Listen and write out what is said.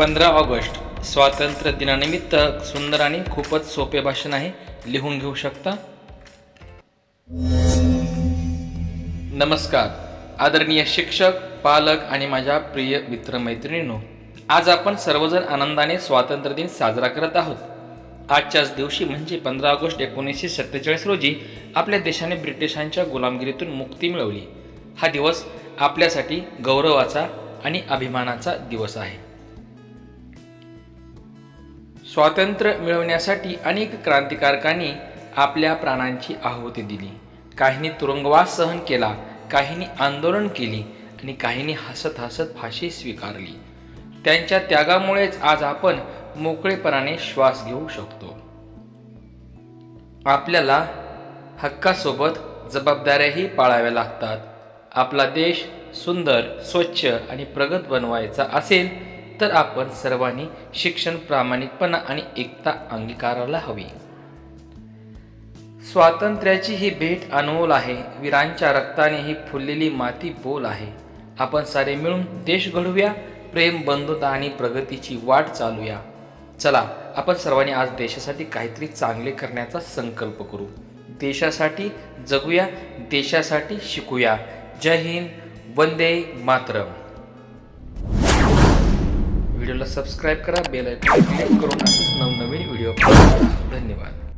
पंधरा ऑगस्ट स्वातंत्र्य दिनानिमित्त सुंदर आणि खूपच सोपे भाषण आहे. लिहून घेऊ शकता? नमस्कार. आदरणीय शिक्षक पालक आणि माझ्या प्रिय मित्रमैत्रिणींनो आज आपण सर्वजण आनंदाने स्वातंत्र्य दिन साजरा करत आहोत. आजच्याच दिवशी म्हणजे पंधरा ऑगस्ट एकोणीसशे सत्तेचाळीस रोजी आपल्या देशाने ब्रिटिशांच्या गुलामगिरीतून मुक्ती मिळवली. हा दिवस आपल्यासाठी गौरवाचा आणि अभिमानाचा दिवस आहे. स्वातंत्र्य मिळवण्यासाठी अनेक क्रांतिकारकांनी आपल्या प्राणांची आहुती दिली. काहींनी तुरुंगवास सहन केला काहींनी आंदोलन केली आणि काहींनी हसत हसत फाशी स्वीकारली. त्यांच्या त्यागामुळेच आज आपण मोकळेपणाने श्वास घेऊ शकतो. आपल्याला हक्कासोबत जबाबदाऱ्याही पाळाव्या लागतात. आपला देश सुंदर स्वच्छ आणि प्रगत बनवायचा असेल तर आपण सर्वांनी शिक्षण प्रामाणिकपणा आणि एकता अंगीकारायला हवी. स्वातंत्र्याची ही भेट अनमोल आहे. वीरांच्या रक्ताने ही फुललेली माती बोल आहे. आपण सारे मिळून देश घडूया प्रेम बंधुता आणि प्रगतीची वाट चालूया. चला आपण सर्वांनी आज देशासाठी काहीतरी चांगले करण्याचा संकल्प करू. देशासाठी जगूया देशासाठी शिकूया. जय हिंद वंदे मातरम. चॅनलला सबस्क्राईब करा बेल आयकॉन क्लिक करून असेच नवनवीन व्हिडिओ धन्यवाद.